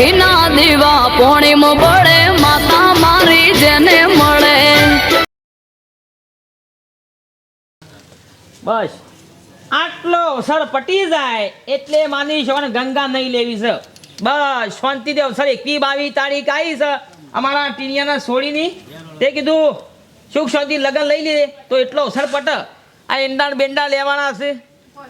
ઘીના દીવા પોણીમ પડે માતા મારી જેને મળે. બસ. આટલો સર પટી જાય એટલે માની છો ગંગા નહીં લેવી છે. બસ શાંતિદેવ સર એકવી બાવી તારીખ આવી છે. અમારા ટીનિયાના છોડીની તે કીધું, સુખ શાંતિ લગ્ન લઈ લીધે તો એટલો અવસર પટ. આ એંડા બેંડા લેવાના છે.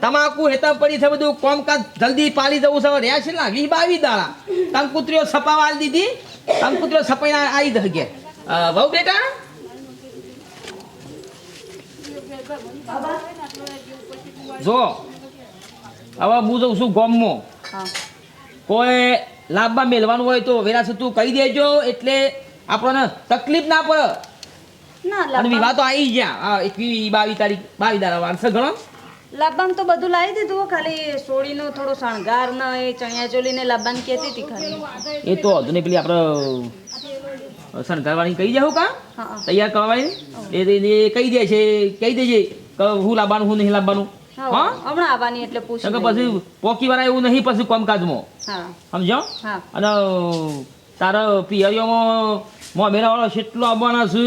તમાકુ હેતા પડી છે બધું. કોમકાજ જલ્દી પાલી જવું છે. રહ્યા છે ને વી બાવી દાડા. કંકુત્રીઓ સપાવા દીધી. કંકુત્રીઓ છપાઈને આવી જ વહુ બેટા? જો હવે હું જઉં છું ગોમમાં. કોઈ લાભમાં મેળવાનું હોય તો વેરાસત તું કહી દેજો એટલે આપણને તકલીફ ના પડે. વિવાહ તો આવી ગયા. બાવીસ તારીખ બાવીસ દાડા વારસો ગણો લાબામ તો બધું લાવી દીધું ખાલી સોળીનો થોડો શણગાર ને એ ચણિયા ચોલી ને લાબાન કહેતી હતી ખાલી. એ તો હતું ને પેલી આપણે શણગારવાળી કહી જાઉં કા. તૈયાર કરવાની એ કહી દે છે કહી દેજે કે હું લાવવાનું હું નહીં લાવવાનું. હા હમણાં આવવાની એટલે પૂછી પોકી વાળા એવું નહીં પછી કામકાજમાં. સમજો? અને તારા પિયરીઓમાં મોમેરા વાળો કેટલો આવવાના છે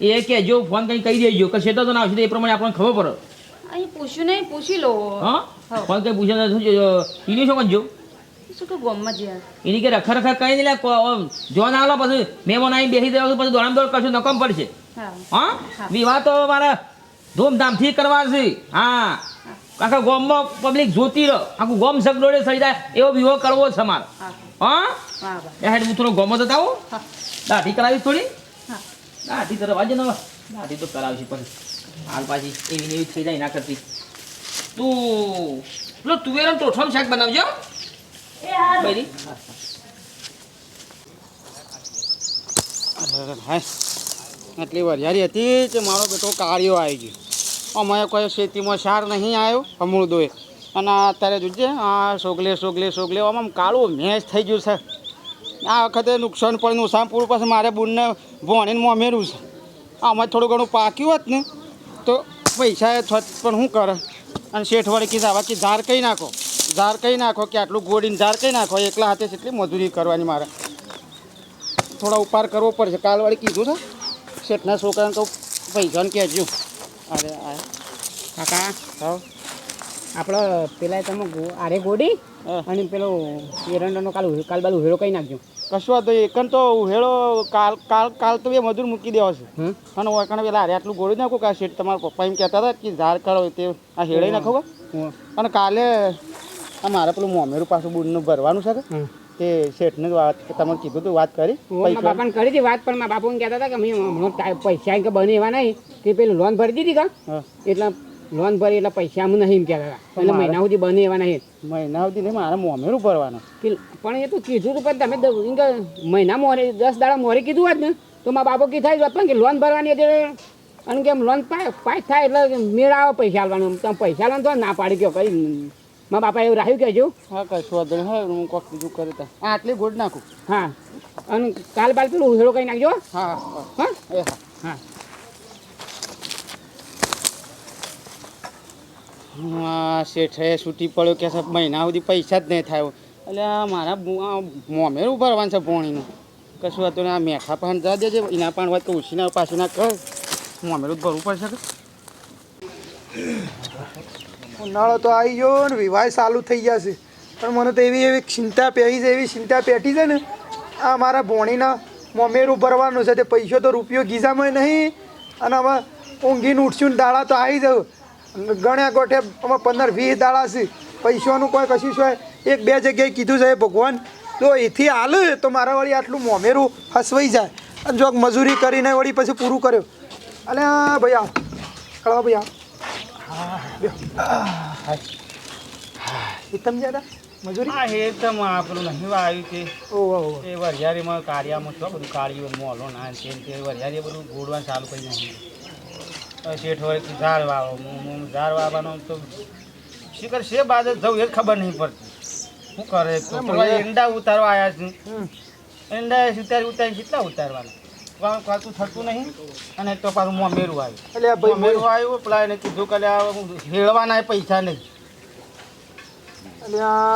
એ કહેજો ફોન કરી કહી દેજો કે તો ના આવશે એ પ્રમાણે આપણને ખબર પડે. અહીં પૂછ્યું નહીં પૂછી લો. હા? હા. ફોન કરી પૂછે શું એની શું કરજો શું કે ગોમમાં જ્યાં એની કે રખા રખા કઈ નહીં લે જોન આવેલો પછી મહેમાન આવી બેસી દેવા પછી દોડામ દોડ કરશું નકમ પડશે. હા. વિવાહ તો મારે ધૂમધામથી કરવા છે. હા. આખા ગોમમાં પબ્લિક જોતી રહો. આખું ગોમ સગડોળે સડી જાય એવો વિવાહ કરવો છે મારો. હા. હેડ હું થોડો ગમો જતા આવું. હા. દાઢી કરાવી થોડી? દાઢી તો રવા જ ને દાઢી તો કરાવશે પણ હાલ પાછી એવી એવી થઈ જાય ના કરતી. તું પેલો તુવેર ટોઠાનું શાક બનાવજો બૈરી. હાય. આટલી વરિયારી હતી કે મારો બેટો કાળિયો આવી ગયો. અમે કોઈ ખેતીમાં સાર નહીં આવ્યો અમૃદોએ અને અત્યારે જોજે આ સોગલે સોગલે સોગલે આમ કાળું મેચ થઈ ગયું છે. આ વખતે નુકસાન પણ નુકસાન પૂરું પછી મારે બુનને ભણીને મોમેરું છે. આમાં થોડું ઘણું પાક્યું હોત ને તો પૈસા એ થોત પણ શું કરે? અને શેઠ વળી કીધા બાકી ધાર કહી નાખો? ઝાર કહી નાખો કે આટલું ગોળીને ઝાર કહી નાખો? એકલા હાથે કેટલી મજૂરી કરવાની મારે. થોડા ઉપાર કરવો પડશે. કાલવાળી કીધું છે શેઠના છોકરાને તો પૈસાને કહેજો. અરે કાકા હા. આપણે પેલા તમે આરે ગોડી અને પેલો એરંડાનો કાલ કાલ બાલ હેરો કહી નાખજો. કશું વાંધો. એકન તો હેળો કાલ કાલ કાલ તો એ મજૂર મૂકી દેવા છે. અને ઓળખાણ પેલા અરે આટલું ગોળી નાખો કે આ શેઠ તમારા પપ્પા એમ કહેતા હતા કે ઝાડ કાઢો તે આ હેળાઈ નાખો અને કાલે આ મારે પેલું મોમેરું પાછું બુડનું ભરવાનું છે કે? તે શેઠને વાત તમે કીધું તું વાત કરી. બાપાને કરી હતી વાત પણ મારા બાપુ કહેતા હતા કે મેં પૈસા કે બને એવા નહીં. કે પેલું લોન ભરી દીધી કા? એટલે લોન ભરી એટલે પૈસા આમ નહીં એમ કહેતા હતા. એટલે મહિના સુધી બને એવા નહીં. મહિના સુધી નહીં મારે મોમેરું ભરવાનું. કે પણ એ તો કીધું હતું પણ તમે કે મહિના મોરે દસ દાડા મોરે કીધું હોત ને તો મારા બાપુ કીધા જ પણ કે લોન ભરવાની એટલે અને કેમ લોન પાસ થાય એટલે મેળ આવે પૈસા આલવાનું. તમે પૈસા આલવાનું તો ના પાડી ગયો કઈ. મારા બાપા એવું રાખ્યું કહેજો હા કશું વાંધો હા હું કોક બીજું કરી તા આ આટલી ગોળ નાખું. હા. અને કાલ બાલ પેલું ઉહેળો કઈ નાખજો હા. હા હા. હા. હા શેઠે છૂટી પડ્યો કે સાહેબ, મહિના સુધી પૈસા જ નહીં થાય. એટલે મારા મોમેરું ભરવાનું છે પોણીનું કશું હતું ને આ મેઠા પણ જા દેજે, એના પણ વાત તો ઉછીના પાછું ના કર. મોમેરું જ ભરવું પડશે ઉનાળો તો આવી ગયો ને, વિવાહ ચાલુ થઈ છે પણ મને તો એવી એવી ચિંતા પહેરી છે, એવી ચિંતા પેટી છે ને, આ મારા ભોણીના મોમેરું ભરવાનું છે. તે પૈસો તો રૂપિયો ગીઝામાં નહીં. અને હવે ઊંઘીને ઉઠશું દાડા તો આવી જાવ ગણ્યા ગોઠે પંદર વીસ દાડા છે. પૈસાનું કોઈ કશું છે? એક બે જગ્યાએ કીધું છે ભગવાન તો એથી હાલ તો મારા વળી આટલું મોમેરું હસવાઈ જાય. અને જો મજૂરી કરીને વળી પછી પૂરું કર્યો. અને ભાઈ આવ કળવા ભાઈ આવ હિતમ જ્યાદા મજૂરી? હા એ તમ આપણું નહીં આવ્યું છે. ઓહો એ વરિયારીમાં કાળિયામાં છો બધું કાળીઓ મોલો ના તે વરિયાળી બધું ગોળવા ચાલુ કરી નાખ્યું શેઠ હોય કે ઝાડ વાવો હું ઝાડ વાવવાનો તો શિકર છે બાદ જવું એ ખબર નહીં પડતી. શું કરે તો? ઈંડા ઉતારવા આવ્યા છું. ઈંડા ઉતારી ઉતારી કેટલા ઉતારવાના? કરતું થતું નહીં. અને તો પાછું મોમેરું આવ્યું. એટલે મોમેરું આવ્યું પેલા એને કીધું કે હેળવાના પૈસા નહીં.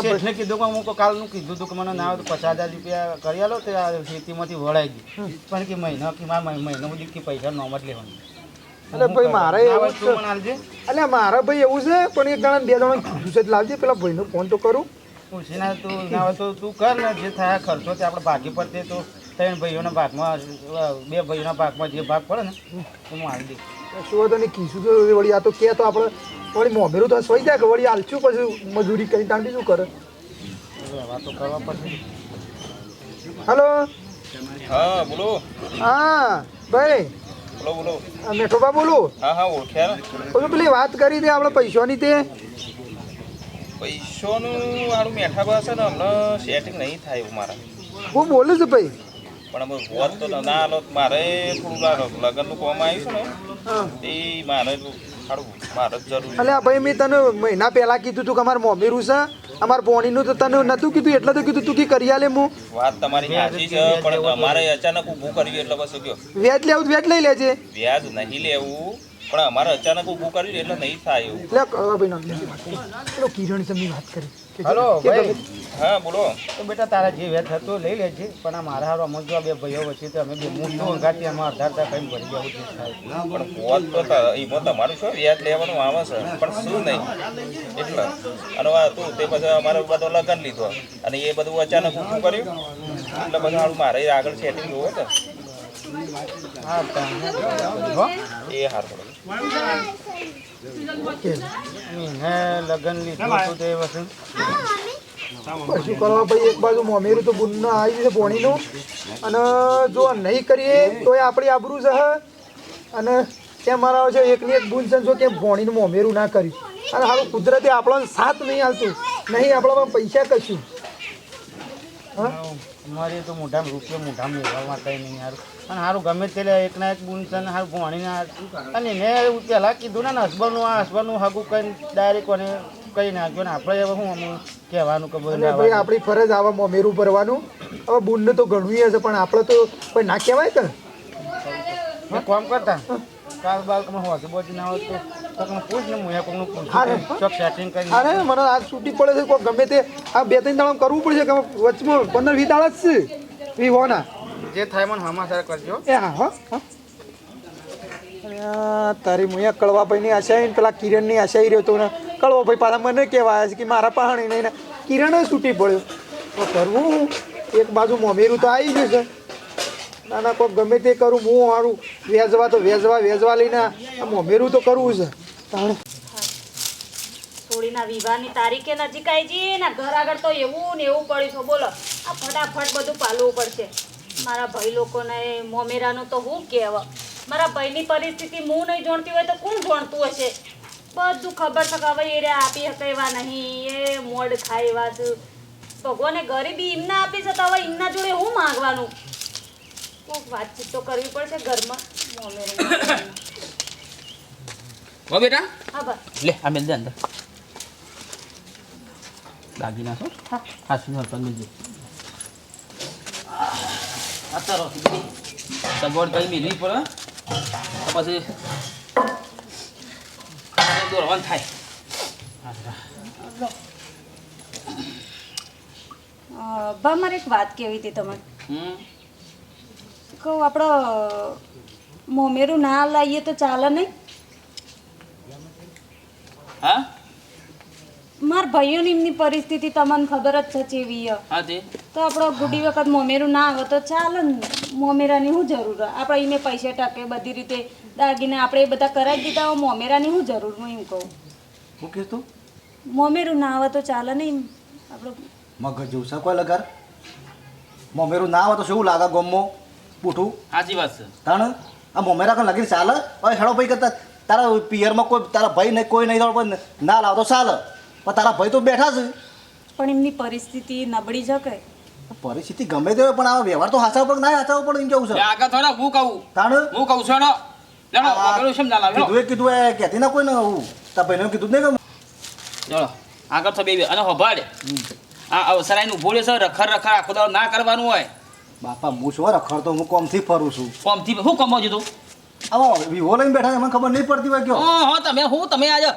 શેઠને કીધું કે હું કાલનું કીધું હતું કે મને ના આવે તો પચાસ હજાર રૂપિયા કરી આલો તો ખેતીમાંથી વળાઈ ગયું. પણ કે મહિના કે મારા મહિના સુધી કે પૈસા નોમ જ લેવાનું. એટલે ભાઈ મારે એવું છે. એટલે મારા ભાઈ એવું છે પણ એક જણા બે જણા કીધું છે લાવજે પેલા ભાઈનો ફોન તો કરું. પૂછીને તું ના હોય તો તું કર ને જે થાય ખર્ચો તે આપણે ભાગી પડતે તો ત્રણ ભાઈઓના ભાગમાં બે ભાઈઓના ભાગમાં જે ભાગ પડે ને તો હું આવી દઈશ. શું તો ને કીધું તો વળી આ તો કે તો આપણે વળી મોમેરું તો સોઈ જાય કે વળી આલશું પછી મજૂરી કરી. તાંડી શું કરે કરવા પડશે. હલો? હા બોલો. હા ભાઈ. આ મેઠોબા બોલું? હા હા ઓળખ્યા ઓલું પેલી વાત કરી તે આપણે પૈસાની તે. પૈસોનું મારું મેઠા બા છે ને હમણાં સેટિંગ નહીં થાય એવું મારા. હું બોલું છું ભાઈ. પણ અમે હોત તો ના હાલો મારે થોડું લાગે લગ્નનું કોમ આવ્યું છે ને એ મારે મારે જરૂર અલ્યા ભાઈ મેં તને મહિના પહેલા કીધું તું કે અમારે મોમેરું છે અમારા બોણીનું તો તને નતું કીધું એટલે તો કીધું તું કે કરી આલે હું વાત તમારી સાચી છે પણ અમારે અચાનક ઊભું કર્યું એટલે બસ ગયો વ્યાજ લેવું વ્યાજ લઈ લેજે. વ્યાજ નહીં લેવું પણ અમારે અચાનક ઊભું કર્યું એટલે નહીં થાય એવું. એટલે કિરણ સમની વાત કરી. હેલો ભાઈ. હા બોલો. તો બેટા તારા જે વેત થતું લઈ લેજે. પણ આ મારા હારો અમુક જો આ બે ભાઈઓ વચ્ચે તો અમે બે મોટો અંગાથી આમાં અઢાર કઈ ભરી જવું છે પણ હોત તો ત- એમાં તમારું શું વ્યાજ લેવાનું આવે છે? પણ શું નહીં? એટલે. અને આ હતું તે પછી અમારે બધો લગન લીધો. અને એ બધું અચાનક ઊભું કર્યું? એટલે બધું હારું મારે આગળ સેટિંગ જોવો તો હા તાને. હો એ હારું લગન લીધું હતું તે વખતે. શું કરવા ભાઈ? એક બાજુ મોમેરું તો ગુન્નો આવી જશે ભોણીનું અને જો નહીં કરીએ તો એ આપણી આબરૂ છે, હે. અને ત્યાં મારા છે? એકની એક ગુણ છે કે ભોણીનું મોમેરું ના કર્યું. અને સારું કુદરતે આપણને સાથ નહીં હાલતું નહીં, આપણામાં પૈસા કશું. અમારે તો મોઢામાં રૂપિયો મોઢામાં લેવામાં કંઈ નહીં સારું અને સારું ગમે તે એક એકના એક બુન છે ને સારું ભણીને અને એને પહેલાં કીધું ને હસબન્ડનું, આ હસબન્ડનું હગું કંઈ ડાયરેક્ટ કોને કઈ નાખ્યો ને આપણે હવે શું અમુક કહેવાનું કે ભાઈ આપણી ફરજ આવા મોમેરું ભરવાનું. હવે બુનને તો ઘણું હશે પણ આપણે તો કોઈ ના કહેવાય કે? કોમ કામ કરતા? કાલ બાલકમાં તમે બોજી ના હોય તો કોકને પૂછ ને મુયા કોકનું. પૂછું. ચોક સેટિંગ કરી અરે મને આજ છૂટી પડે છે કોઈ ગમે તે. આ બે ત્રણ દાડા કરવું પડશે કે વચમાં પંદર વીસ દાડા જ છે. વિહોના જે થાય મને હમાસર કરજો. એ હા હો. તારી મુયા કળવા ભાઈની આશા ને પેલા કિરણની આશા રહ્યો તો ને કળવા ભાઈ, પાછા મને કહેવાય છે કે મારા પહાણી નહીં કિરણ છૂટી પડ્યો. કરવું એક બાજુ મમેરું તો આવી ગયું છે. ના ના કોઈ ગમે તે કરું, હું સારું વેજવા તો વેજવા વેજવા લઈને આ મમેરું તો કરવું છે. તાણે. સોળીના વિવાહની તારીખે નજીક આવી જઈએ ને, ઘર આગળ તો એવું ને એવું પડ્યું છે. બોલો, આ ફટાફટ બધું પાલવું પડશે. મારા ભાઈ લોકોને મોમેરાનું તો હું કહેવા મારા ભાઈની પરિસ્થિતિ હું નહીં જાણતી હોય તો કોણ જાણતું હશે? બધું ખબર છે કે હવે એ આપી શકે એવા નહીં. એ મોડ ખાય એવા છે ભગવાને ગરીબી એમના આપી છે તો હવે એમના જોડે હું માંગવાનું? કોઈક વાતચીત તો કરવી પડશે ઘરમાં. ઓ બેટા. હા બા લે આ મેલ દે અંદર. દાગીના છો? હા. હા હરકત મેલજે અત્યારે સગવડ કઈ મેળવી પડે? પછી દોરવાનું થાય. બા મારે એક વાત કેવી હતી તમારે? કહું આપણો મોમેરું ના લાવીએ તો ચાલે નહીં? હા? મારા ભાઈઓની એમની પરિસ્થિતિ તમને ખબર જ છે ચેવી તે આપણો ગુડી વખત મોમેરું ના આવે તો ચાલે ને. મોમેરાની શું જરૂર? આપણે એને પૈસા ટકે બધી રીતે દાગીને આપણે બધા કરાવી દીધા હોય મોમેરાની શું જરૂર હું એમ કહું. હું કહેશ તો? મોમેરું ના આવે તો ચાલે નહીં આપણો મગજ જેવું છે. કોઈ લગાર? મોમેરું ના આવે તો શું લાગે ગમો? પૂઠું? સાચી વાત છે. તાણ? આ મોમેરા kan લગીને ચાલે? હવે હેડો ભાઈ કરતા. તારા પિયરમાં કોઈ તારા ભાઈ નહીં કોઈ નહીં ના લાવ તો ચાલે. પણ તારા ભાઈ તો બેઠા છે. પણ એમની પરિસ્થિતિ નબળી જકે પરિસ્થિતિ ગમે તે હોય પણ આ વ્યવહાર તો હાચાવ ઉપર ના હાચાવ ઉપર એમ કેવું છે? આગળ થોડા હું કહું. તાણ? હું કહું છું લેણો આગળ શેમ ના કીધું એ કીધું એ કહેતી ના કોઈ ને હું તારા ભાઈને કીધું જ નહીં કે ચલો આગળ તો બે અને હોભાડ આ ઊભો રહેશે રખર રખર આખો દાડો ના કરવાનું હોય બાપા હું શું રખડતો હું કોમથી ફરું છું કોમથી શું કમાવજો તું હવે વિવો લઈને બેઠા મને ખબર નહીં પડતી હોય કયો હા તમે હું તમે આજે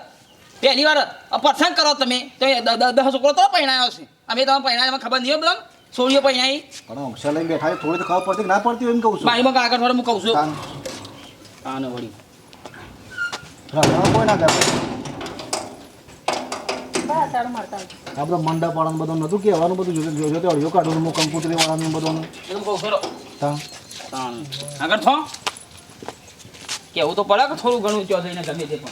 પહેલી વાર આ કરો તમે તો દસ છોકરો તો પરણાયો છે અમે તમે પરણાયા એમાં ખબર નહીં હોય બધા સોળીઓ પરણાઈ પણ લઈને બેઠા છે, થોડી તો ખબર પડતી ના પડતી હોય એમ કહું છું બાઈમાં આગળ હું કહું છું આને વળી. કોઈ ના. આપણે મંડપ વાળાનું બધું નતું કહેવાનું બધું જોતે જોતે અડિયો કાઢવાનું કંકોત્રી વાળાનું બધું. છું હા. આગળ થો. કેવું તો પડે કે થોડું ઘણું ચો જઈને ગમે તે પણ.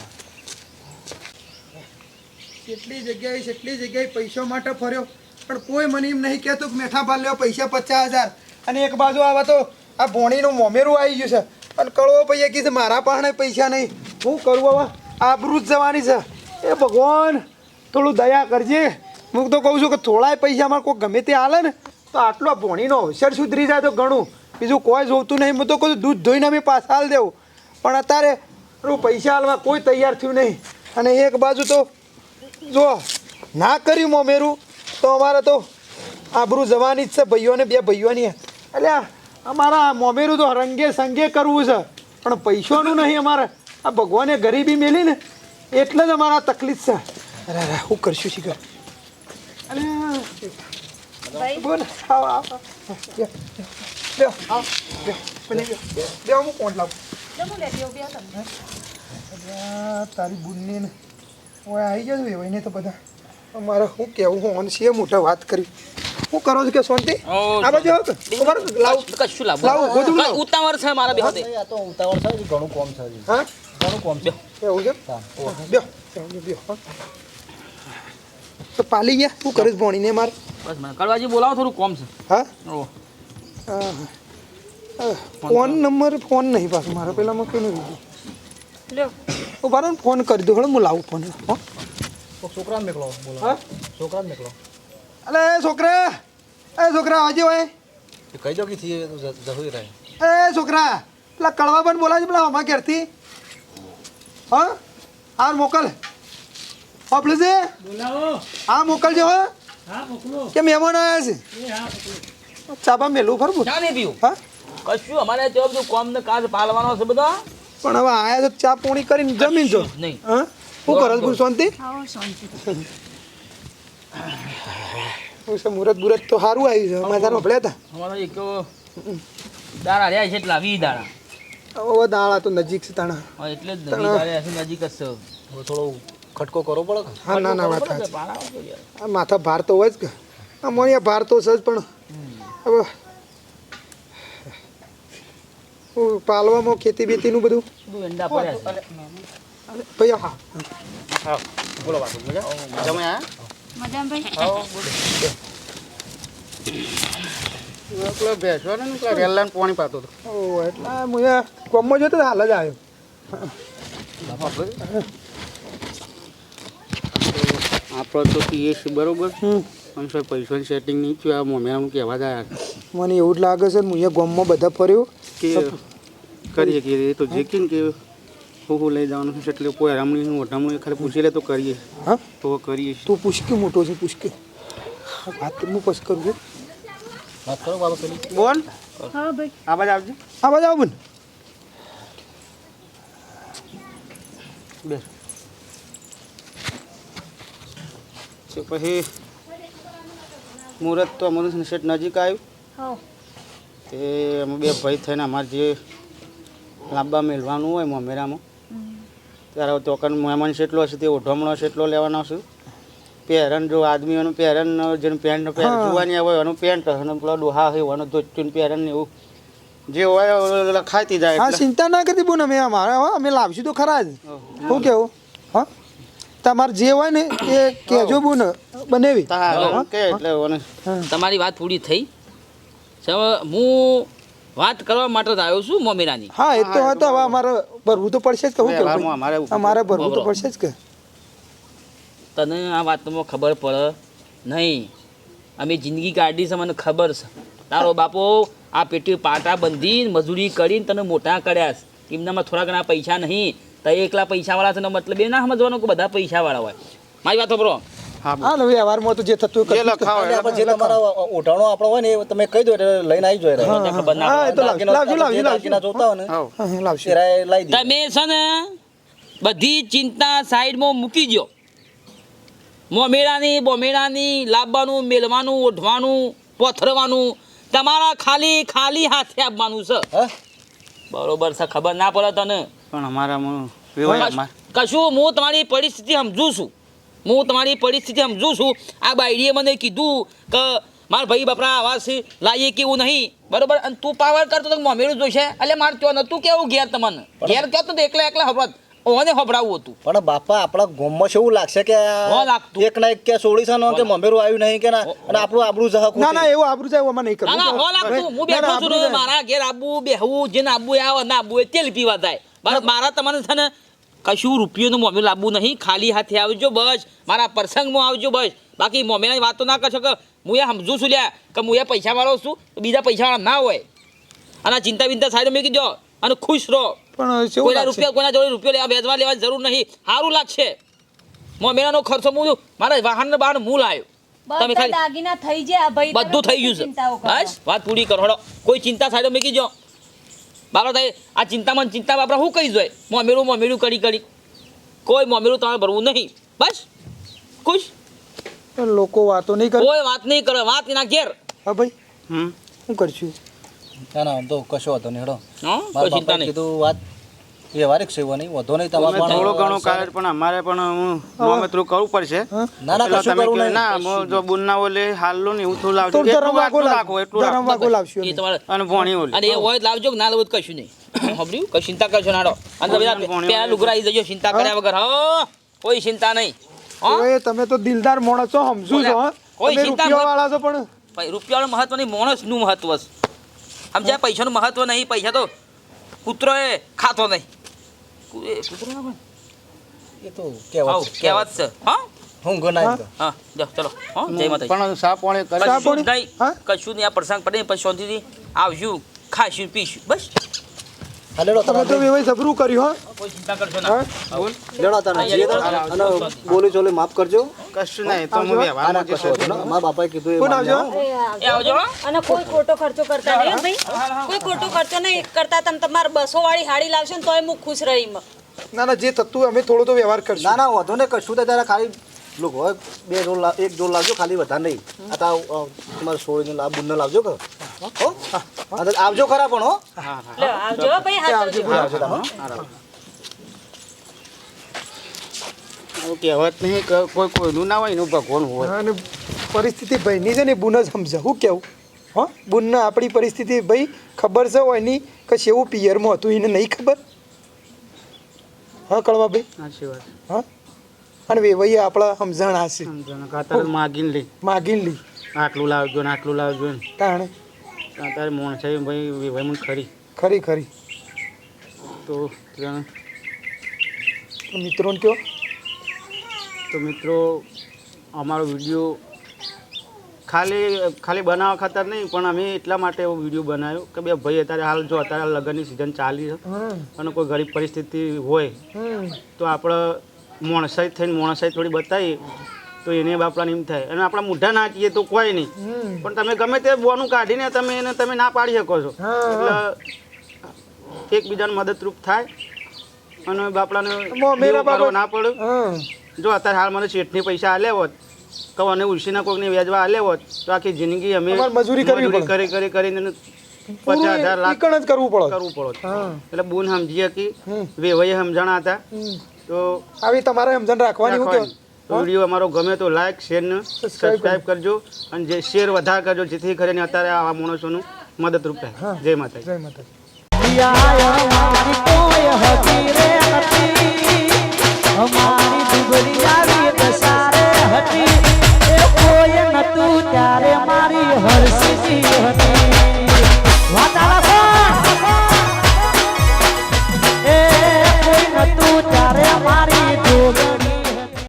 કેટલી જગ્યાએ કેટલી જગ્યાએ પૈસા માટે ફર્યો. પણ કોઈ મને એમ નહીં કહેતું કે મેઠા ભાલ લેવા પૈસા પચાસ હજાર. અને એક બાજુ આવા તો આ ભોણીનું મોમેરું આવી ગયું છે. અને કડવો પૈયા કીધું, મારા પાસે પૈસા નહીં. હું કરું હવે? આબરૂ જ જવાની છે. એ ભગવાન, થોડું દયા કરજે. હું તો કહું છું કે થોડાય પૈસા મારે કોઈ ગમે તે હાલે ને, તો આટલો ભોણીનો અવસર સુધરી જાય તો ઘણું. બીજું કોઈ જોતું નહીં. હું તો કહું દૂધ ધોઈને અમે પાછા હાલ દેવું. પણ અત્યારે પૈસા હાલવા કોઈ તૈયાર થયું નહીં. અને એક બાજુ તો, જો, ના કર્યું મોમેરું, તો અમારે તો આબરૂ જવાની જ છે, ભાઈઓને બે ભાઈઓની. એટલે આ અમારા મોમેરું તો રંગે સંગે કરવું છે. પણ પૈસાનું નહીં અમારે. આ ભગવાને ગરીબી મેલી ને એટલે જ અમારા તકલીફ છે. અરે અરે હું કરશું શીખર અરે બોલ આવ આવ. બે આવ બે હું કોણ લાવું? તારી બુનની ને. આવી જજો એવાય તો બધા. અમારે શું કેવું હું ઓન છે મોટા વાત કરી. શું કરો છો કે શાંતિ? આ બાજુ આવો કે લાવ. કશું લાવ. લાવ બધું લાવ. ઉતાવળ છે મારા બેહતે આ તો ઉતાવળ છે ઘણું કોમ છે હજી. હા? ઘણું કોમ છે. એવું છે? બ્યો બ્યો તો પાલી ગયા. શું કરીશ ભણીને માર? બસ મને કડવાજી બોલાવો થોડું કોમ છે. હા? ઓ. હા, હા. ફોન નંબર ફોન નહીં પાસે મારો પેલામાં કેનું નહીં લ્યો. ઊભા ફોન કરી દો. હળો હું લાવું ફોન. હા. છોકરા છોકરાને મેકલો બોલો. હા? છોકરાને મેકલો. અલે છોકરા એ છોકરા આજે હોય એ કહી દો કે થી જહુઈ રહે. એ છોકરા પેલા કડવા પણ બોલાવજો પેલા અમારા ઘેરથી. હા હાર મોકલ. આપણે છે હા મોકલજો હા. કે મહેમાન આવ્યા છે. ચાબા મેલું ખરું ચા નહીં પીવું? હા. કશું અમારે ત્યાં બધું કોમ ને કાજ પાલવાનો છે બધા? પણ હવે આયા તો ચા પોણી કરીને જમીન જો. નહીં. હા? શું કરો છો શાંતિ? શાંતિ. હું છે મુરત બુરત તો સારું આવ્યું છે. અમારે તારો ભલે હતા. અમારો એક દાડા રહ્યા છે એટલા વી દાડા. ઓ દાળા તો નજીક છે તાણા. હા, એટલે જ દાડા છે નજીક જ છે. થોડો ખટકો કરવો પડે હા ના ના વાત યાર. આ માથા ભાર તો હોય જ કે. અમારે ભાર તો છે જ પણ. હવે હું પાલવામાં ખેતી બેતીનું બધું? બધું એંડા પડ્યા છે. ભાઈ હા. હા બોલો બાપુ મજા? જમ્યા? મજામાં પાણી પાતો હતો. એટલે હું અહીંયા ગામમાં જતો તો હાલ જ આવ્યો. આપણે તો કહીએ છીએ બરોબર. પણ સર પૈસાની સેટિંગ નહીં થયું. આ મમ્મીનું કહેવા જાય. મને એવું જ લાગે છે હું અહીંયા બધા ફર્યો. કે કરીએ કે તો જે કે હું હું લઈ જવાનું છે એટલે કોઈ હરામણી મોઢામણી ખાલી પૂછી લે તો કરીએ. હા? તો કરીએ તું પૂછ મોટો છે પૂછ કે. વાત હું પછી કરું છું. વાત કરો બાબા પેલી. બોલ. હા ભાઈ. આવાજ આવજો. આવાજ આવો બન બે પછી મુહૂર્ત તો અમારું સેટ નજીક આવ્યું. હા. તે અમે બે ભાઈ થઈને અમારે જે લાંબા મેળવાનું હોય મમેરામાં ત્યારે ચોકન કન મહેમાન કેટલો હશે તે ઓઢમણો એટલો લેવાનો છું પહેરણ જો આદમીઓનું પહેરણ જેનું પેન્ટ. જોવાની હોય એનું પેન્ટ અને પેલો ડોહા હોય એનું ધોચું પહેરણ ને એવું. જે હોય લખાતી જાય હા ચિંતા ના કરતી બોન અમે અમારે હો અમે લાવશું તો ખરા જ. શું કેવું? હા? તમારે જે હોય ને એ કહેજો બોન બનેવી. એટલે તમારી વાત પૂરી થઈ. છે હું વાત કરવા માટે જ આવ્યો છું મમીરાની. હા એ તો હતો હવે અમારે ભરવું તો પડશે જ કે હું અમારે અમારે ભરવું તો પડશે જ કે. તને આ વાતમાં ખબર પડે? નહીં. અમે જિંદગી કાઢી છે મને ખબર છે. તારો બાપો આ પેટી પાટા બંધી મજૂરી કરીને તને મોટા કર્યા છે. એમનામાં થોડા ઘણા પૈસા નહીં. તો એકલા પૈસાવાળા છે મતલબ એ ના સમજવાનો કે બધા પૈસાવાળા હોય. મારી વાત ખબરો હા ને વ્યવહારમાં તો જે થતું હોય જે લખાવો જે તમારા ઓઢાણો આપણો હોય ને એ તમે કહી દો એટલે લઈને આવી જોઈએ હા, ખબર ના હા, એ તો લાવજો લાવજો લાવજો. જોતા હોય ને હાવ. હા, હા, લાવશું એ રાય લાવી તમે છે ને બધી ચિંતા સાઈડમાં મૂકી દો મોમેરાની બોમેડાની લાવવાનું મેલવાનું ઓઢવાનું પોથરવાનું. તમારા ખાલી ખાલી હાથે આપવાનું છે. બરોબર છે ખબર ના પડે તને. પણ અમારા કશું હું તમારી પરિસ્થિતિ સમજુ છું. હું તમારી પરિસ્થિતિ સમજુ છું. આ બાયડીએ મને કીધું કે મારા ભાઈ બાપરા આવા છે લાવીએ કેવું નહીં. બરોબર? અને તું પાવર કરતો તો મમેરું જોઈશે. એટલે મારે ત્યાં નતું કેવું ઘેર તમને. ઘેર કહેતો તો એકલા એકલા હબરાત ઓને હબરાવું હતું. પણ બાપા આપણા ગોમમાં શું એવું લાગશે કે હો લાગતું. એક ના એક કે સોળી છે કે મમેરું આવ્યું નહીં કે ના? અને આપણું આબરૂ જહક ના ના એવું આબરું જાય અમે નહીં કરવું. ના લાગતું. હું બેઠો છું મારા ઘેર આબુ બેહવું જેને આબુ આવે ના આબુ તેલ પીવા થાય મારા તમને છે ને કશું રૂપિયોનું મોમે લાવવું નહીં ખાલી હાથે આવજો બસ. મારા પ્રસંગમાં આવજો બસ. બાકી મોમેલાની વાતો ના કરશો કે હું એ સમજું છું લ્યા કે હું એ પૈસા વાળો છું તો બીજા પૈસા ના હોય. અને ચિંતા બિંતા સાઈડ મૂકી દો અને ખુશ રહો. પણ કોઈના રૂપિયા કોઈના જોડે રૂપિયો લેવા વેચવા લેવા જરૂર નહીં. સારું લાગશે. મોમેરાનો ખર્ચો હું મારા વાહન બહાર મૂળ લાવ્યો તમે ખાલી દાગીના થઈ જાય ભાઈ બધું થઈ ગયું છે. બસ વાત પૂરી કરો. કોઈ ચિંતા સાઈડ મૂકી જો બાબા થાય આ ચિંતામાં ચિંતા બાબરા શું કહી જોઈએ મોમેરું મોમેરું કરી કરી કોઈ મોમેરું તમારે ભરવું નહીં. બસ. ખુશ? લોકો વાતો નહીં કરે. કોઈ વાત નહીં કરે વાત એના ઘેર. હા ભાઈ. હમ. શું કરશું? ના ના તો કશો વાતો નહીં હેડો. હા કોઈ ચિંતા નહીં. કીધું વાત વ્યવહારિક એવું નહીં વધો નહીં તમારે થોડું ઘણું કાઢ પણ અમારે પણ હું નોમેત્રું કરવું પડશે. ના ના કશું કરવું નહીં. ના હું જો બુનના ઓલે હાલલો ને એવું થોડું લાવજો. એટલું વાગો રાખો એટલું રાખો. વાગો લાવશું એ તમારે અને ભણી ઓલે. અને એ હોય લાવજો ના લાવો કશું નહીં. હબડ્યું કઈ ચિંતા કરશો નાડો. અને તમે ભણ્યો, ભણ્યો. પેલા લુગરા જજો ચિંતા કર્યા વગર. હો કોઈ ચિંતા નહીં. હો? તમે તો દિલદાર માણસ છો સમજુ છો કોઈ ચિંતા વાળા છો પણ. ભાઈ રૂપિયાનું મહત્વ નહીં માણસનું મહત્વ છે. સમજ્યા પૈસાનું મહત્વ નહીં પૈસા તો કૂતરો એ ખાતો નહીં. કૂતરો ના એ તો કહેવત છે. કહેવત છે. હા? હું ગણાય હા જાઓ ચલો. હા જય માતાજી. પણ સાપ પાણી કરે કશું પાણી? કશું નહીં આ પ્રસંગ પડે પછી શાંતિથી આવશું ખાશું પીશું. બસ. હા, લેડો તમે તો વેવાય જબરું કર્યું કોઈ ચિંતા કરશો ના. હા? લેડો તારા. જઈએ અને બોલી ચોલી માફ કરજો. કશું નહીં તો હું જે મારા બાપાએ કીધું કોણ આવજો? એ આવજો. અને કોઈ ખોટો ખર્ચો કરતા નહીં ભાઈ. કોઈ ખોટો ખર્ચો નહીં કરતા. તમે તમારે બસો વાળી હાડી લાવશો ને તોય હું ખુશ રહી ના ના જે થતું અમે થોડો તો વ્યવહાર કરશું. ના ના વધો ને કશું તો તારા ખાલી લોક હોય બે લાવ એક જોડ લાવજો ખાલી વધારે નહીં. આ તો આ, અ, તમારે સોળીને લાવ બુનને લાવજો કે? હો. હા, તો આવજો ખરા પણ હો. આવજો ભાઈ આવજો હો. કહેવત નહીં કે કોઈ કોઈનું ના હોય એનું ભગવાન હોય. અને પરિસ્થિતિ ભાઈની છે ને બુન જ સમજે. શું કેવું? હા? બુનને આપણી પરિસ્થિતિ ભાઈ ખબર છે હોય નહીં કશું એવું પિયરમાં હતું એને નહીં ખબર? હા કળવા ભાઈ સાચી હા? અને વેવાઈએ આપણા સમજણ હશે સમજણ. માગીને લે માગીને લી આટલું લાવજો ને આટલું લાવજો ને તાણે. અત્યારે મોણ છે ભાઈ ભાઈ મને ખરી. ખરી ખરી. તો મિત્રોને કયો તો મિત્રો અમારો વીડિયો ખાલી ખાલી બનાવવા ખાતર નહીં પણ અમે એટલા માટે એવો વીડિયો બનાવ્યો કે બે ભાઈ અત્યારે હાલ જો અત્યારે લગ્નની સિઝન ચાલી છે અને કોઈ ગરીબ પરિસ્થિતિ હોય તો આપણે મોણસાઈ થઈને મોણસાઈ થોડી બતાવીએ તો એને બાપડાને એમ થાય. અને આપણા મોઢા નાચીએ તો કોઈ નહીં. પણ તમે ગમે તે બોનું કાઢીને તમે એને તમે ના પાડી શકો છો. એટલે એકબીજાને મદદરૂપ થાય અને બાપડાને ના પડે. જો અત્યારે હાલ મને શેઠની પૈસા આલ્યા હોત તો અને ઉલસીના કોઈકને વ્યાજવા આલ્યા હોત તો આખી જિંદગી અમે મજૂરી કરી કરી કરીને પચાસ હજાર લાખ કરવું પડે. કરવું પડે. એટલે બુન સમજી હતી વેવાઈ સમજણા હતા. તો આવી તમારે સમજણ રાખવાની હું તો તો અમારો ગમે તો લાઈક શેર ને સબસ્ક્રાઇબ કરજો. અને જે શેર વધારે કરજો જેથી કરીને અત્યારે આ માણસોનું મદદરૂપ થાય. જય માતા જય માતા ત્યારે મારી હર્ષી હતી વાતાવરણ